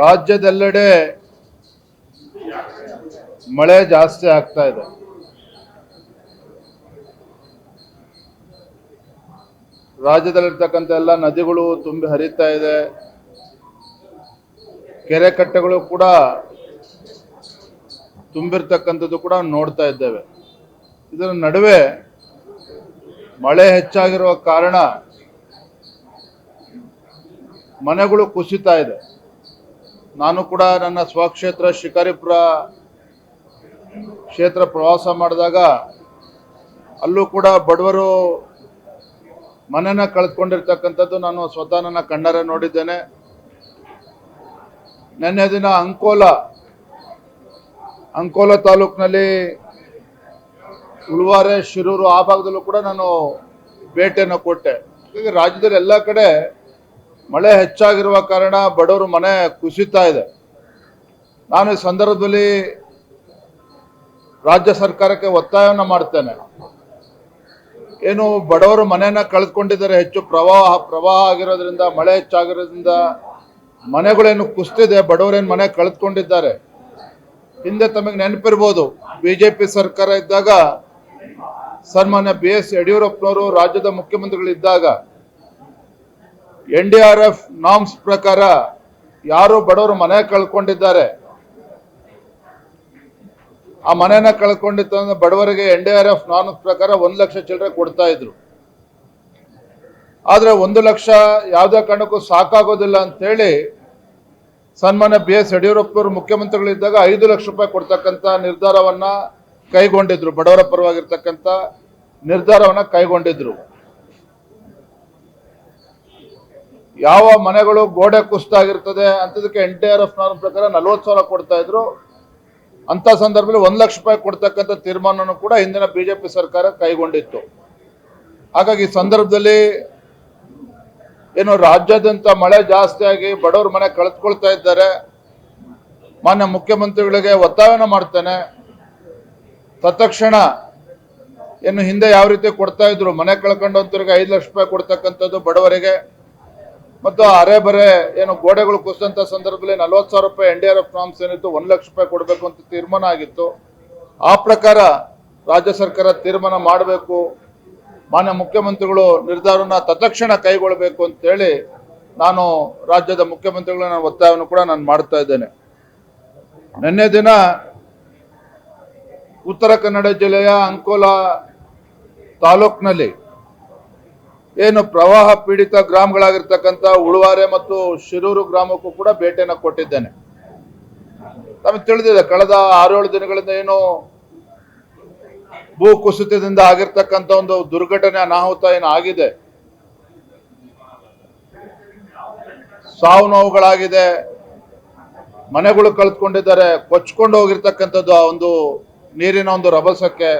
ರಾಜ್ಯದೆಲ್ಲೆಡೆ ಮಳೆ ಜಾಸ್ತಿ ಆಗ್ತಾ ಇದೆ. ರಾಜ್ಯದಲ್ಲಿರ್ತಕ್ಕಂಥ ಎಲ್ಲ ನದಿಗಳು ತುಂಬಿ ಹರಿತಾ ಇದೆ. ಕೆರೆ ಕಟ್ಟೆಗಳು ಕೂಡ ತುಂಬಿರ್ತಕ್ಕಂಥದ್ದು ಕೂಡ ನೋಡ್ತಾ ಇದ್ದೇವೆ. ಇದರ ನಡುವೆ ಮಳೆ ಹೆಚ್ಚಾಗಿರುವ ಕಾರಣ ಮನೆಗಳು ಕುಸಿತಾ ಇದೆ. ನಾನು ಕೂಡ ನನ್ನ ಸ್ವಕ್ಷೇತ್ರ ಶಿಕಾರಿಪುರ ಕ್ಷೇತ್ರ ಪ್ರವಾಸ ಮಾಡಿದಾಗ ಅಲ್ಲೂ ಕೂಡ ಬಡವರು ಮನೆನ ಕಳೆದುಕೊಂಡಿರ್ತಕ್ಕಂಥದ್ದು ನಾನು ಸ್ವತಃ ನನ್ನ ಕಣ್ಣಾರೆ ನೋಡಿದ್ದೇನೆ. ನಿನ್ನೆ ದಿನ ಅಂಕೋಲ ಅಂಕೋಲ ತಾಲೂಕಿನಲ್ಲಿ ಉಳುವಾರೆ, ಶಿರೂರು ಆ ಭಾಗದಲ್ಲೂ ಕೂಡ ನಾನು ಭೇಟಿಯನ್ನು ಕೊಟ್ಟೆ. ಹಾಗಾಗಿ ರಾಜ್ಯದಲ್ಲಿ ಎಲ್ಲ ಕಡೆ ಮಳೆ ಹೆಚ್ಚಾಗಿರುವ ಕಾರಣ ಬಡವರು ಮನೆ ಕುಸಿತಾ ಇದೆ. ನಾನು ಈ ಸಂದರ್ಭದಲ್ಲಿ ರಾಜ್ಯ ಸರ್ಕಾರಕ್ಕೆ ಒತ್ತಾಯವನ್ನು ಮಾಡ್ತೇನೆ. ಏನು ಬಡವರು ಮನೆಯನ್ನ ಕಳೆದುಕೊಂಡಿದ್ದಾರೆ, ಹೆಚ್ಚು ಪ್ರವಾಹ ಪ್ರವಾಹ ಆಗಿರೋದ್ರಿಂದ, ಮಳೆ ಹೆಚ್ಚಾಗಿರೋದ್ರಿಂದ ಮನೆಗಳೇನು ಕುಸ್ತಿದೆ, ಬಡವರೇನು ಮನೆ ಕಳೆದುಕೊಂಡಿದ್ದಾರೆ. ಹಿಂದೆ ತಮಗೆ ನೆನಪಿರ್ಬೋದು, ಬಿಜೆಪಿ ಸರ್ಕಾರ ಇದ್ದಾಗ ಸನ್ಮಾನ್ಯ ಬಿ ಎಸ್ ಯಡಿಯೂರಪ್ಪನವರು ರಾಜ್ಯದ ಮುಖ್ಯಮಂತ್ರಿಗಳಿದ್ದಾಗ N D R F norms ಪ್ರಕಾರ ಯಾರು ಬಡವರು ಮನೆ ಕಳ್ಕೊಂಡಿದ್ದಾರೆ? ಆ ಮನೆನ ಕಳ್ಕೊಂಡಿತ್ತು ಅಂದ್ರೆ ಬಡವರಿಗೆ N D R F norms ಪ್ರಕಾರ ಒಂದು ಲಕ್ಷ ಚಿಲ್ಲರೆ ಕೊಡ್ತಾ ಇದ್ರು. ಆದ್ರೆ ಒಂದು ಲಕ್ಷ ಯಾವುದೇ ಕಾರಣಕ್ಕೂ ಸಾಕಾಗೋದಿಲ್ಲ ಅಂತೇಳಿ ಸನ್ಮಾನ್ಯ ಬಿ ಎಸ್ ಯಡಿಯೂರಪ್ಪರು ಮುಖ್ಯಮಂತ್ರಿಗಳಿದ್ದಾಗ ಐದು ಲಕ್ಷ ರೂಪಾಯಿ ಕೊಡ್ತಕ್ಕಂಥ ನಿರ್ಧಾರವನ್ನ ಕೈಗೊಂಡಿದ್ರು. ಬಡವರ ಪರವಾಗಿರ್ತಕ್ಕಂಥ ನಿರ್ಧಾರವನ್ನ ಕೈಗೊಂಡಿದ್ರು. ಯಾವ ಮನೆಗಳು ಗೋಡೆ ಕುಸ್ತಾಗಿರ್ತದೆ ಅಂತದಕ್ಕೆ ಎನ್ ಟಿ ಆರ್ ಎಫ್ ಪ್ರಕಾರ ನಲ್ವತ್ತು ಸಾವಿರ ಕೊಡ್ತಾ ಇದ್ರು. ಅಂತ ಸಂದರ್ಭದಲ್ಲಿ ಒಂದು ಲಕ್ಷ ರೂಪಾಯಿ ಕೊಡ್ತಕ್ಕಂಥ ತೀರ್ಮಾನವನ್ನು ಕೂಡ ಹಿಂದಿನ ಬಿಜೆಪಿ ಸರ್ಕಾರ ಕೈಗೊಂಡಿತ್ತು. ಹಾಗಾಗಿ ಈ ಸಂದರ್ಭದಲ್ಲಿ ಏನು ರಾಜ್ಯಾದ್ಯಂತ ಮಳೆ ಜಾಸ್ತಿ ಆಗಿ ಬಡವ್ರ ಮನೆ ಕಳೆದುಕೊಳ್ತಾ ಇದ್ದಾರೆ. ಮಾನ್ಯ ಮುಖ್ಯಮಂತ್ರಿಗಳಿಗೆ ಒತ್ತಾಯನ ಮಾಡ್ತೇನೆ. ತತ್ಕ್ಷಣ ಏನು ಹಿಂದೆ ಯಾವ ರೀತಿ ಕೊಡ್ತಾ ಇದ್ರು, ಮನೆ ಕಳ್ಕೊಂಡಂತವ್ರಿಗೆ ಐದು ಲಕ್ಷ ರೂಪಾಯಿ ಕೊಡ್ತಕ್ಕಂಥದ್ದು ಬಡವರಿಗೆ. ಮತ್ತು ಅರೆ ಬರೆ ಏನು ಗೋಡೆಗಳು ಕುಸಿದಂಥ ಸಂದರ್ಭದಲ್ಲಿ ನಲವತ್ತು ಸಾವಿರ ರೂಪಾಯಿ N D R F forms ಏನಿತ್ತು, ಒಂದು ಲಕ್ಷ ರೂಪಾಯಿ ಕೊಡಬೇಕು ಅಂತ ತೀರ್ಮಾನ ಆಗಿತ್ತು. ಆ ಪ್ರಕಾರ ರಾಜ್ಯ ಸರ್ಕಾರ ತೀರ್ಮಾನ ಮಾಡಬೇಕು. ಮಾನ್ಯ ಮುಖ್ಯಮಂತ್ರಿಗಳು ನಿರ್ಧಾರನ ತತ್ಕ್ಷಣ ಕೈಗೊಳ್ಳಬೇಕು ಅಂತೇಳಿ ನಾನು ರಾಜ್ಯದ ಮುಖ್ಯಮಂತ್ರಿಗಳ ಒತ್ತಾಯವನ್ನು ಕೂಡ ನಾನು ಮಾಡ್ತಾ ಇದ್ದೇನೆ. ನಿನ್ನೆ ದಿನ ಉತ್ತರ ಕನ್ನಡ ಜಿಲ್ಲೆಯ ಅಂಕೋಲಾ ತಾಲೂಕಿನಲ್ಲಿ ಏನು ಪ್ರವಾಹ ಪೀಡಿತ ಗ್ರಾಮಗಳಾಗಿರ್ತಕ್ಕಂಥ ಉಳುವಾರೆ ಮತ್ತು ಶಿರೂರು ಗ್ರಾಮಕ್ಕೂ ಕೂಡ ಭೇಟಿಯನ್ನು ಕೊಟ್ಟಿದ್ದೇನೆ. ನಮಗೆ ತಿಳಿದಿದೆ, ಕಳೆದ ಆರೇಳು ದಿನಗಳಿಂದ ಏನು ಭೂ ಕುಸಿತದಿಂದ ಆಗಿರ್ತಕ್ಕಂಥ ಒಂದು ದುರ್ಘಟನೆ ಅನಾಹುತ ಏನು ಆಗಿದೆ, ಸಾವು ನೋವುಗಳಾಗಿದೆ, ಮನೆಗಳು ಕಳೆದುಕೊಂಡಿದ್ದಾರೆ, ಕೊಚ್ಕೊಂಡು ಹೋಗಿರ್ತಕ್ಕಂಥದ್ದು ಆ ಒಂದು ನೀರಿನ ಒಂದು ರಭಸಕ್ಕೆ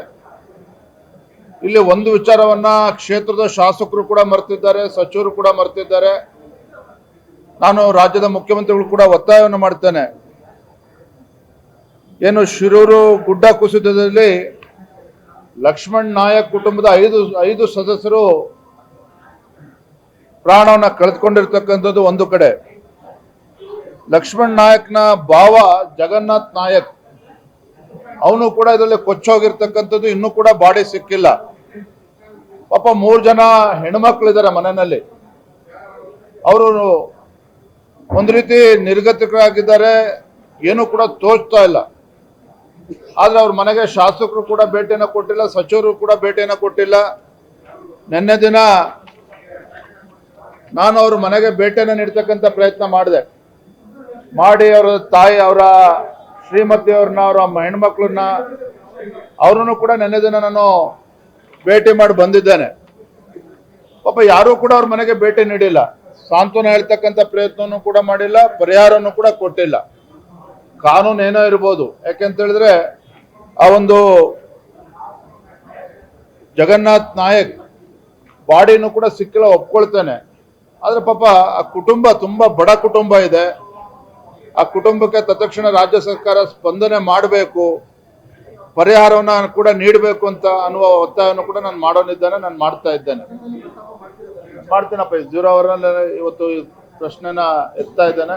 ಇಲ್ಲಿ ಒಂದು ವಿಚಾರವನ್ನ ಕ್ಷೇತ್ರದ ಶಾಸಕರು ಕೂಡ ಮರ್ತಿದ್ದಾರೆ, ಸಚಿವರು ಕೂಡ ಮರ್ತಿದ್ದಾರೆ. ನಾನು ರಾಜ್ಯದ ಮುಖ್ಯಮಂತ್ರಿಗಳು ಕೂಡ ಒತ್ತಾಯವನ್ನು ಮಾಡ್ತೇನೆ. ಏನು ಶಿರೂರು ಗುಡ್ಡ ಕುಸಿತದಲ್ಲಿ ಲಕ್ಷ್ಮಣ್ ನಾಯಕ್ ಕುಟುಂಬದ ಐದು ಐದು ಸದಸ್ಯರು ಪ್ರಾಣವನ್ನು ಕಳೆದುಕೊಂಡಿರ್ತಕ್ಕಂಥದ್ದು ಒಂದು ಕಡೆ. ಲಕ್ಷ್ಮಣ್ ನಾಯಕ್ನ ಭಾವ ಜಗನ್ನಾಥ್ ನಾಯಕ್. ಅವನು ಕೂಡ ಇದರಲ್ಲಿ ಕೊಚ್ಚೋಗಿರ್ತಕ್ಕಂಥದ್ದು ಇನ್ನೂ ಕೂಡ ಬಾಡಿ ಸಿಕ್ಕಿಲ್ಲ. ಪಾಪ ಮೂರು ಜನ ಹೆಣ್ಮಕ್ಳಿದ್ದಾರೆ ಮನೆಯಲ್ಲಿ. ಅವರು ಒಂದು ರೀತಿ ನಿರ್ಗತಿಕರಾಗಿದ್ದಾರೆ, ಏನು ಕೂಡ ತೋಚ್ತಾ ಇಲ್ಲ. ಆದ್ರೆ ಅವ್ರ ಮನೆಗೆ ಶಾಸಕರು ಕೂಡ ಭೇಟಿಯನ್ನು ಕೊಟ್ಟಿಲ್ಲ, ಸಚಿವರು ಕೂಡ ಭೇಟಿಯನ್ನು ಕೊಟ್ಟಿಲ್ಲ. ನಿನ್ನೆ ದಿನ ನಾನು ಅವ್ರ ಮನೆಗೆ ಭೇಟಿಯನ್ನು ನೀಡ್ತಕ್ಕಂಥ ಪ್ರಯತ್ನ ಮಾಡಿದೆ. ಮಾಡಿ ಅವರ ತಾಯಿ, ಅವರ ಶ್ರೀಮತಿ ಅವ್ರನ್ನ, ಅವರ ಹೆಣ್ಮಕ್ಳನ್ನ, ಅವ್ರನ್ನು ಕೂಡ ನಿನ್ನೆ ದಿನ ನಾನು ಭೇಟಿ ಮಾಡಿ ಬಂದಿದ್ದೇನೆ. ಪಾಪ ಯಾರೂ ಕೂಡ ಅವ್ರ ಮನೆಗೆ ಭೇಟಿ ನೀಡಿಲ್ಲ. ಸಾಂತ್ವನ ಹೇಳ್ತಕ್ಕಂಥ ಪ್ರಯತ್ನವನ್ನು ಕೂಡ ಮಾಡಿಲ್ಲ ಪರಿಹಾರವನ್ನು ಕೂಡ ಕೊಟ್ಟಿಲ್ಲ. ಕಾನೂನು ಏನೋ ಇರ್ಬೋದು ಯಾಕೆಂತ ಹೇಳಿದ್ರೆ ಆ ಒಂದು ಜಗನ್ನಾಥ್ ನಾಯಕ್ ಬಾಡಿನೂ ಕೂಡ ಸಿಕ್ಕಿಲ್ಲ, ಒಪ್ಕೊಳ್ತೇನೆ. ಆದ್ರೆ ಪಾಪ ಆ ಕುಟುಂಬ ತುಂಬಾ ಬಡ ಕುಟುಂಬ ಇದೆ. ಆ ಕುಟುಂಬಕ್ಕೆ ತತ್ಕ್ಷಣ ರಾಜ್ಯ ಸರ್ಕಾರ ಸ್ಪಂದನೆ ಮಾಡಬೇಕು. ಪರಿಹಾರವನ್ನ ಕೂಡ ನೀಡಬೇಕು ಅಂತ ಅನ್ನುವ ಒತ್ತಾಯವನ್ನು ಕೂಡ ನಾನು ಮಾಡೋನಿದ್ದೇನೆ, ನಾನು ಮಾಡ್ತಾ ಇದ್ದೇನೆ. ಮಾಡ್ತೇನಪ್ಪ ಯಜ್ಜೂರ ಅವರಲ್ಲಿ ಇವತ್ತು ಪ್ರಶ್ನೆನ ಎತ್ತಾ ಇದ್ದೇನೆ.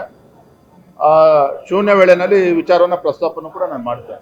ಆ ಶೂನ್ಯ ವೇಳೆನಲ್ಲಿ ಈ ವಿಚಾರವನ್ನ ಪ್ರಸ್ತಾಪನ ಕೂಡ ನಾನು ಮಾಡ್ತೇನೆ.